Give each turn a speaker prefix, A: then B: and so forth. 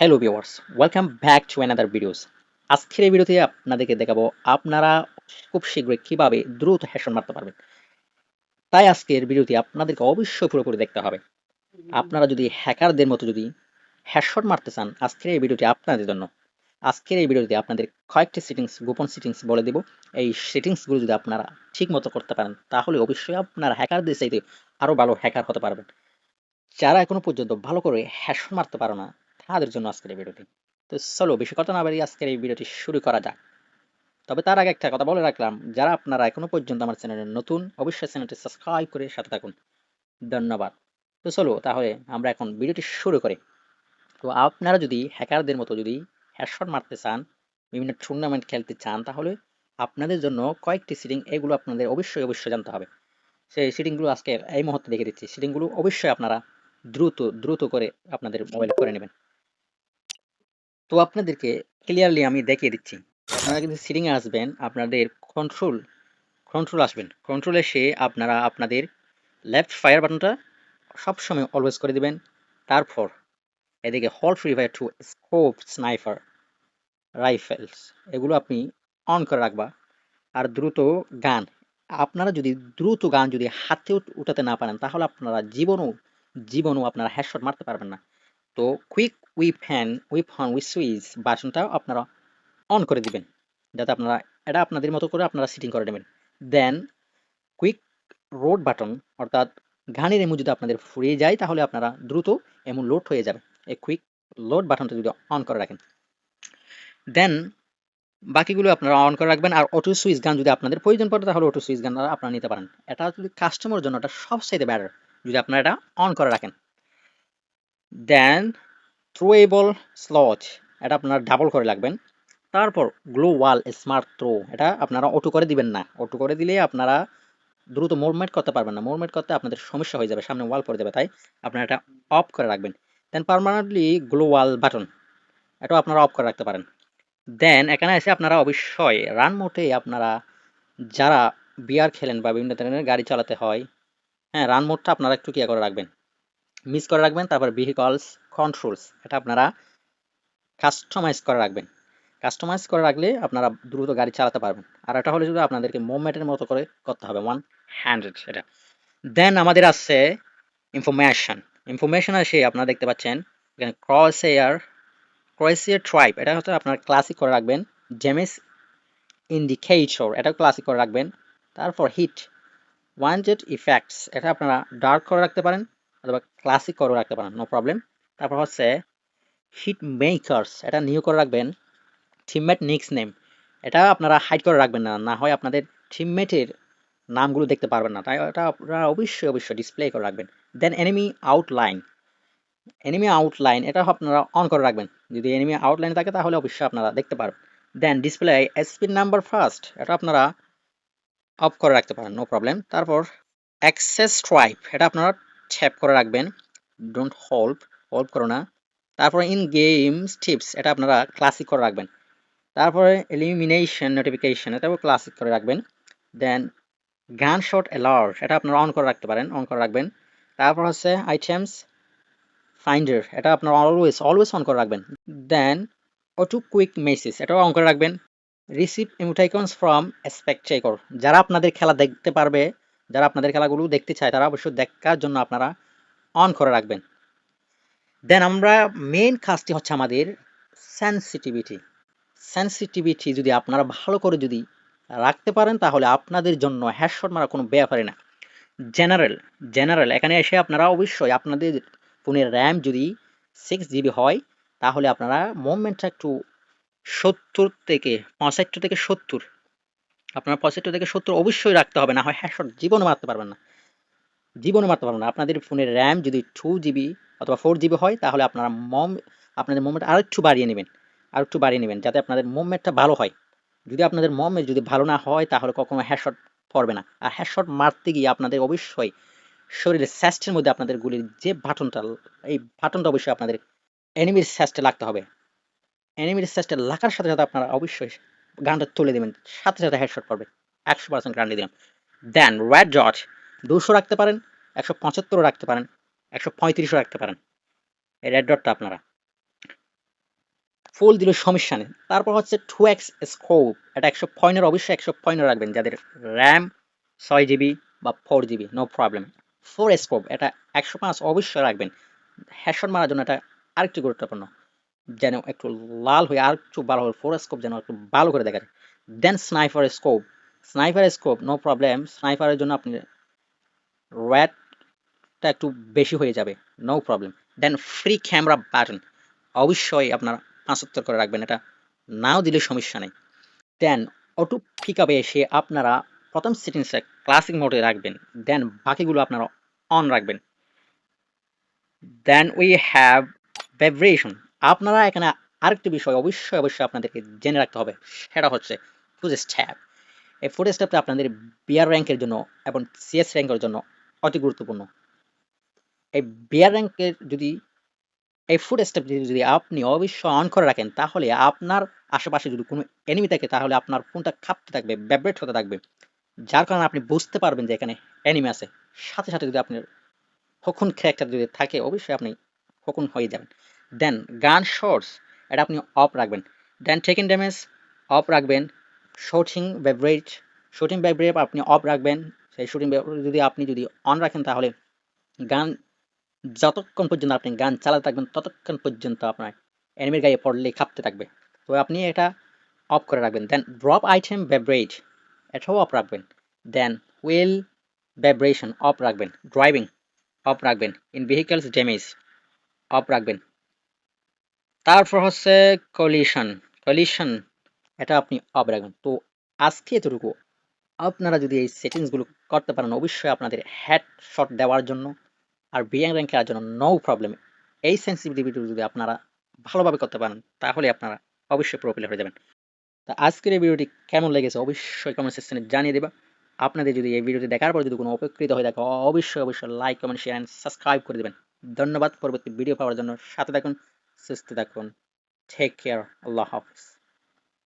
A: Hello viewers welcome back to another videos আজকের এই ভিডিওতে আপনাদেরকে দেখাবো আপনারা খুব শীঘ্রই কীভাবে দ্রুত হ্যাশন মারতে পারবেন। তাই আজকের ভিডিওটি আপনাদেরকে অবশ্যই পুরোপুরি দেখতে হবে। আপনারা যদি হ্যাকারদের মতো যদি হ্যাশট মারতে চান, আজকের এই ভিডিওটি আপনাদের জন্য। আজকের এই ভিডিওতে আপনাদের কয়েকটি সেটিংস গোপন সেটিংস বলে দেব। এই সেটিংসগুলো যদি আপনারা ঠিক মতো করতে পারেন, তাহলে অবশ্যই আপনারা হ্যাকারদের চাইতে আরও ভালো হ্যাকার হতে পারবেন। যারা এখনও পর্যন্ত ভালো করে হ্যাশন মারতে পারো না তাদের জন্য আজকের এই ভিডিওটি। তো চলো, বেশি কথা না বাড়িয়ে আজকের এই ভিডিওটি শুরু করা যাক। তবে তার আগে একটা কথা বলে রাখলাম, যারা আপনারা এখনও পর্যন্ত আমার চ্যানেলে নতুন, অবশ্যই চ্যানেলটি সাবস্ক্রাইব করে সাথে থাকুন। ধন্যবাদ। তো চলো, তাহলে আমরা এখন ভিডিওটি শুরু করি। তো আপনারা যদি হ্যাকারদের মতো যদি হ্যাশট মারতে চান, বিভিন্ন টুর্নামেন্ট খেলতে চান, তাহলে আপনাদের জন্য কয়েকটি সিটিং এগুলো আপনাদের অবশ্যই অবশ্যই জানতে হবে। সেই সিটিংগুলো আজকে এই মুহূর্তে দেখে দিচ্ছি। সিটিংগুলো অবশ্যই আপনারা দ্রুত দ্রুত করে আপনাদের মোবাইলে করে নেবেন। তো আপনাদেরকে ক্লিয়ারলি আমি দেখিয়ে দিচ্ছি। আপনারা কিন্তু সিটিংয়ে আসবেন, আপনাদের কন্ট্রোল কন্ট্রোল আসবেন। কন্ট্রোল এসে আপনারা আপনাদের লেফট ফায়ার বাটনটা সবসময় অলওয়েজ করে দিবেন। তারপর এদিকে হল free fire two scope sniper rifles এগুলো আপনি অন করে রাখবা। আর দ্রুত গান, আপনারা যদি দ্রুত গান যদি হাতে উঠাতে না পারেন, তাহলে আপনারা জীবনও জীবনও আপনারা হ্যাশট মারতে পারবেন না। তো quick whip hand whip hand with switch বাটনটাও আপনারা অন করে দিবেন। যাতে আপনারা, এটা আপনাদের মতো করে আপনারা সিটিং করে নেবেন। দেন কুইক রোড বাটন অর্থাৎ গানের এমন যদি আপনাদের ফুরিয়ে যায়, তাহলে আপনারা দ্রুত এমন লোড হয়ে যাবে। এই কুইক লোড বাটনটা যদি অন করে রাখেন। দেন বাকিগুলো আপনারা অন করে রাখবেন আর অটো সুইচ গান যদি আপনাদের প্রয়োজন পড়ে, তাহলে অটো সুইচ গান আপনারা নিতে পারেন। এটা যদি কাস্টমার জন্য এটা সবচাইতে ব্যাটার যদি আপনারা এটা অন করে রাখেন। দেন থ্রোয়েবল স্লট এটা আপনারা ডাবল করে রাখবেন। তারপর গ্লো ওয়াল স্মার্ট থ্রো এটা আপনারা অটো করে দিবেন না। অটো করে দিলে আপনারা দ্রুত মুভমেন্ট করতে পারবেন না। মুভমেন্ট করতে আপনাদের সমস্যা হয়ে যাবে, সামনে ওয়াল পড়ে যাবে, তাই আপনারা এটা অফ করে রাখবেন। Then permanently glow wall button এটাও আপনারা অফ করে রাখতে পারেন। দেন এখানে এসে আপনারা অবশ্যই রান মোটে আপনারা যারা বিয়ার খেলেন বা বিভিন্ন ধরনের গাড়ি চালাতে হয় হ্যাঁ রান মোডটা আপনারা একটু কিয়া করে রাখবেন। মিস করে রাখবেন, তারপর ভেহিকলস কন্ট্রোলস এটা আপনারা কাস্টমাইজ করে রাখবেন। কাস্টমাইজ করে রাখলে আপনারা দ্রুত গাড়ি চালাতে পারবেন। আর এটা হলে শুধু আপনাদেরকে মুভমেন্টের মতো করে করতে হবে ওয়ান হ্যান্ডেড এটা। দেন আমাদের আছে ইনফরমেশন ইনফরমেশন আসে আপনারা দেখতে পাচ্ছেন, এখানে ক্রস এয়ার ক্রোয়েশিয়ার ট্রাইব এটা হচ্ছে আপনার ক্লাসিক করে রাখবেন। জেমিস ইন্ডিকেটর এটাও ক্লাসিক করে রাখবেন। তারপর হিট ওয়ান জেট ইফেক্টস এটা আপনারা ডার্ক করে রাখতে পারেন। অথবা ক্লাসিক করে রাখতে পারেন নো প্রবলেম তারপর হচ্ছে হিট মেকার্স এটা নিউ করে রাখবেন থিমমেট নিক্স নেম এটা আপনারা হাইড করে রাখবেন না না হয় আপনাদের টিমমেটের নামগুলো দেখতে পারবেন না, তাই এটা আপনারা অবশ্যই অবশ্যই ডিসপ্লে করে রাখবেন। Then enemy outline enemy outline এটা আপনারা অন করে রাখবেন, যদি এনিমি আউটলাইন থাকে তাহলে অবশ্যই আপনারা দেখতে পারবেন। দেন ডিসপ্লে এসপিন নাম্বার ফার্স্ট এটা আপনারা অফ করে রাখতে পারেন নো প্রবলেম তারপর অ্যাক্সেস স্ট্রাইপ এটা আপনারা ট্যাপ করে রাখবেন। ডোন্ট হোল্ড হোল্ড করো না। তারপরে ইন গেমস টিপস এটা আপনারা ক্লাসিক করে রাখবেন। তারপরে এলিমিনেশন নোটিফিকেশন এটাও ক্লাসিক করে রাখবেন। দেন গান শট অ্যালার্ট এটা আপনারা অন করে রাখতে পারেন অন করে রাখবেন। তারপর হচ্ছে আইটেমস ফাইন্ডার এটা আপনারা অলওয়েজ অলওয়েজ অন করে রাখবেন। দেন অটো কুইক মেসেজ এটাও অন করে রাখবেন। রিসিভ ইমোটাইকনস ফ্রম স্পেকটেকর যারা আপনাদের খেলা দেখতে পারবে যারা আপনাদের খেলাগুলো দেখতে চায়, তারা অবশ্যই দেখার জন্য আপনারা অন করে রাখবেন। দেন আমরা মেন কাজটি হচ্ছে আমাদের সেন্সিটিভিটি সেন্সিটিভিটি যদি আপনারা ভালো করে যদি রাখতে পারেন, তাহলে আপনাদের জন্য হ্যাশট মারা কোনো ব্যাপারে না। জেনারেল জেনারেল এখানে এসে আপনারা অবশ্যই আপনাদের ফোনের র্যাম যদি সিক্স জিবি হয়, তাহলে আপনারা মুভমেন্টটা একটু সত্তর থেকে পঁচাত্তর থেকে সত্তর আপনার পঁচাত্তর থেকে সত্তর অবশ্যই রাখতে হবে, না হয় হ্যাশট জীবনে মারতে পারবেন না। জীবনে মারতে পারবেন না। আপনাদের ফোনের র্যাম যদি টু জিবি অথবা ফোর জিবি হয়, তাহলে আপনারা মম আপনাদের মুভমেন্ট আর একটু বাড়িয়ে নেবেন। আর একটু বাড়িয়ে নেবেন, যাতে আপনাদের মুভমেন্টটা ভালো হয়। যদি আপনাদের মুভমেন্ট যদি ভালো না হয়, তাহলে কখনো হ্যাশট পড়বে না। আর হ্যাশট মারতে গিয়ে আপনাদের অবশ্যই শরীরের স্যাস্টের মধ্যে আপনাদের গুলির যে বাটনটা এই বাটনটা অবশ্যই আপনাদের এনিমির স্যাস্টে লাগতে হবে। এনিমির স্যাস্টে লাগার সাথে সাথে আপনারা অবশ্যই গানটা তুলে দেবেন, সাথে সাথে হেডশট পড়বে, একশো পার্সেন্ট গ্যারান্টি দিলাম। দেন রেড ডট দুশো রাখতে পারেন, একশো পঁচাত্তরও রাখতে পারেন, একশো পঁয়ত্রিশও রাখতে পারেন। এই রেড ডটটা আপনারা। ফুল দিলে সমস্যা নেই। তারপর হচ্ছে টু এক্স স্কোপ এটা একশো পয়েন্টের, অবশ্যই একশো পয়েন্ট রাখবেন, যাদের র্যাম ছয় জিবি বা four GB no problem four scope এটা একশো পাঁচ অবশ্যই রাখবেন। হ্যাশন মারার জন্য এটা আরেকটু গুরুত্বপূর্ণ। যেন একটু লাল হয়ে আর একটু ভালো হবে ফোর স্কোপ যেন একটু ভালো করে দেখা যায়। Then sniper scope sniper scope no problem স্নাইফারের জন্য আপনি র্যাটটা একটু বেশি হয়ে যাবে। No problem then free camera button অবশ্যই আপনার পাঁচাত্তর করে রাখবেন। এটা নাও দিলে সমস্যা নেই। দেন অটো পিক আপে এসে আপনারা প্রথম সেটিংসটা ক্লাসিক মোডে রাখবেন। দেন বাকিগুলো আপনারা অন রাখবেন। দেন উই হ্যাভ ভাইব্রেশন আপনারা এখানে আরেকটি বিষয় অবশ্যই অবশ্যই আপনাদেরকে জেনে রাখতে হবে, সেটা হচ্ছে ফুড স্ট্যাপ এই ফুড স্ট্যাপটা আপনাদের বিয়ার র্যাঙ্কের জন্য এবং সিএস র্যাঙ্কের জন্য অতি গুরুত্বপূর্ণ। এই বিয়ার র্যাঙ্কের যদি, এই ফুড স্টেপ যদি আপনি অবশ্যই অন করে রাখেন, তাহলে আপনার আশেপাশে যদি কোনো এনিমি থাকে, তাহলে আপনার ফোনটা খাপতে থাকবে ব্যাব্রেট হতে থাকবে। যার কারণে আপনি বুঝতে পারবেন যে এখানে এনিমি আছে। সাথে সাথে যদি আপনার হকুন ক্যারেক্টার যদি থাকে, অবশ্যই আপনি হকুন হয়ে যাবেন। দেন গান শর্টস এটা আপনি অফ রাখবেন। দেন টেকিং ড্যামেজ অফ রাখবেন। শুটিং ব্যাব্রেট শুটিং ব্যাব্রেট আপনি অফ রাখবেন। সেই শুটিং যদি আপনি যদি অন রাখেন তাহলে গান যতক্ষণ পর্যন্ত আপনি গান চালাতে থাকবেন, ততক্ষণ পর্যন্ত আপনার এনিমির গায়ে পড়লে খাপতে থাকবে। তো আপনি এটা অফ করে রাখবেন। দেন ড্রপ আইটেম ভাইব্রেট এটাও অফ রাখবেন। দেন হুইল ভাইব্রেশন অফ রাখবেন। ড্রাইভিং অফ রাখবেন। ইন ভেহিকলস ড্যামেজ অফ রাখবেন। তারপর হচ্ছে কলিশন কলিশন এটা আপনি অফ রাখবেন। তো আজকে এতটুকু। আপনারা যদি এই সেটিংসগুলো করতে পারেন, অবশ্যই আপনাদের হেড শট দেওয়ার জন্য আর বিয়াং র্যাঙ্ক খেলার জন্য নো প্রবলেম এই সেন্সিটিভিটি যদি আপনারা ভালোভাবে করতে পারেন, তাহলে আপনারা অবশ্যই প্রো হয়ে যাবেন। তা আজকের এই ভিডিওটি কেমন লেগেছে অবশ্যই কমেন্ট সেকশনে জানিয়ে দেবা। আপনাদের যদি এই ভিডিওটি দেখার পর যদি কোনো উপকৃত হয়ে থাকে, অবশ্যই অবশ্যই like comment share and subscribe করে দেবেন। ধন্যবাদ। পরবর্তী ভিডিও পাওয়ার জন্য সাথে থাকুন। সুস্থ থাকুন। টেক কেয়ার আল্লাহ হাফিজ।